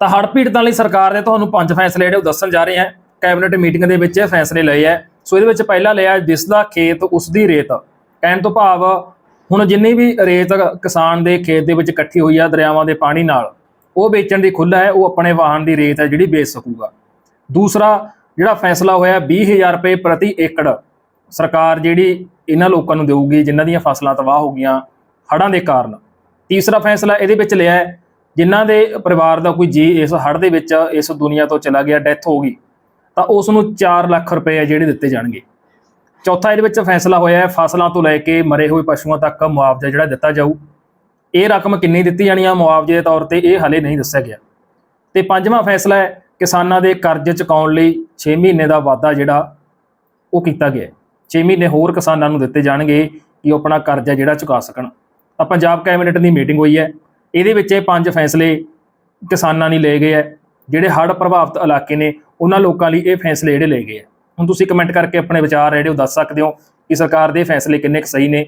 ਤਾਂ ਹੜ੍ਹ ਪੀੜਤਾਂ ਲਈ ਸਰਕਾਰ ਨੇ ਤੁਹਾਨੂੰ ਪੰਜ ਫੈਸਲੇ ਜਿਹੜੇ ਉਹ ਦੱਸਣ ਜਾ ਰਹੇ ਹਾਂ। ਕੈਬਨਿਟ ਮੀਟਿੰਗ ਦੇ ਵਿੱਚ ਇਹ ਫੈਸਲੇ ਲਏ ਹੈ। ਸੋ ਇਹਦੇ ਵਿੱਚ ਪਹਿਲਾ ਲਿਆ ਜਿਸ ਦਾ ਖੇਤ ਉਸ ਦੀ ਰੇਤ। ਕਹਿਣ ਤੋਂ ਭਾਵ, ਹੁਣ ਜਿੰਨੀ ਵੀ ਰੇਤ ਕਿਸਾਨ ਦੇ ਖੇਤ ਦੇ ਵਿੱਚ ਇਕੱਠੀ ਹੋਈ ਆ ਦਰਿਆਵਾਂ ਦੇ ਪਾਣੀ ਨਾਲ, ਉਹ ਵੇਚਣ ਦੀ ਖੁੱਲ੍ਹ ਹੈ, ਉਹ ਆਪਣੇ ਵਾਹਨ ਦੀ ਰੇਤ ਹੈ ਜਿਹੜੀ ਵੇਚ ਸਕੂਗਾ। ਦੂਸਰਾ, ਜਿਹੜਾ ਫੈਸਲਾ ਹੋਇਆ 20000 ਰੁਪਏ ਪ੍ਰਤੀ ਏਕੜ ਸਰਕਾਰ ਜਿਹੜੀ ਇਹਨਾਂ ਲੋਕਾਂ ਨੂੰ ਦੇਊਗੀ, ਜਿਨ੍ਹਾਂ ਦੀਆਂ ਫਸਲਾਂ ਤਬਾਹ ਹੋ ਗਈਆਂ ਹੜ੍ਹਾਂ ਦੇ ਕਾਰਨ। ਤੀਸਰਾ ਫੈਸਲਾ ਇਹਦੇ ਵਿੱਚ ਲਿਆ ਹੈ ਜਿਨ੍ਹਾਂ ਦੇ ਪਰਿਵਾਰ ਦਾ ਕੋਈ ਜੀ ਇਸ ਹੜ੍ਹ ਦੇ ਵਿੱਚ ਇਸ ਦੁਨੀਆ ਤੋਂ ਚਲਾ ਗਿਆ, ਡੈਥ ਹੋ ਗਈ, ਤਾਂ ਉਸ ਨੂੰ 4 ਲੱਖ ਰੁਪਏ ਜਿਹੜੇ ਦਿੱਤੇ ਜਾਣਗੇ। ਚੌਥਾ ਇਹਦੇ ਵਿੱਚ ਫੈਸਲਾ ਹੋਇਆ ਹੈ, ਫਸਲਾਂ ਤੋਂ ਲੈ ਕੇ ਮਰੇ ਹੋਏ ਪਸ਼ੂਆਂ ਤੱਕ ਮੁਆਵਜ਼ਾ ਜਿਹੜਾ ਦਿੱਤਾ ਜਾਊ। ਇਹ ਰਕਮ ਕਿੰਨੀ ਦਿੱਤੀ ਜਾਣੀ ਆ? ਮੁਆਵਜ਼ੇ ਦੇ ਤੌਰ ਤੇ ਇਹ ਹਲੇ ਨਹੀਂ ਦੱਸਿਆ ਗਿਆ। ਤੇ ਪੰਜਵਾਂ ਫੈਸਲਾ ਹੈ, ਕਿਸਾਨਾਂ ਦੇ ਕਰਜ਼ੇ ਚੁਕਾਉਣ ਲਈ 6 ਮਹੀਨੇ ਦਾ ਵਾਅਦਾ ਜਿਹੜਾ ਉਹ ਕੀਤਾ ਗਿਆ 6 ਮਹੀਨੇ ਹੋਰ ਕਿਸਾਨਾਂ ਨੂੰ ਦਿੱਤੇ ਜਾਣਗੇ ਕਿ ਉਹ ਆਪਣਾ ਕਰਜ਼ਾ ਜਿਹੜਾ ਚੁਕਾ ਸਕਣ। ਤਾਂ ਪੰਜਾਬ ਕੈਬਨਿਟ ਦੀ ਮੀਟਿੰਗ ਹੋਈ ਹੈ। ਇਹਦੇ ਵਿੱਚ ਇਹ ਪੰਜ ਫੈਸਲੇ ਕਿਸਾਨਾਂ ਲਈ ਲਏ ਗਏ ਹੈ ਜਿਹੜੇ ਹੜ੍ਹ ਪ੍ਰਭਾਵਿਤ ਇਲਾਕੇ ਨੇ, ਉਹਨਾਂ ਲੋਕਾਂ ਲਈ ਇਹ ਫੈਸਲੇ ਜਿਹੜੇ ਲਏ ਗਏ ਹੈ ਹੁਣ ਤੁਸੀਂ ਕਮੈਂਟ ਕਰਕੇ ਆਪਣੇ ਵਿਚਾਰ ਜਿਹੜੇ ਉਹ ਦੱਸ ਸਕਦੇ ਹੋ ਕਿ ਸਰਕਾਰ ਦੇ ਫੈਸਲੇ ਕਿੰਨੇ ਕੁ ਸਹੀ ਨੇ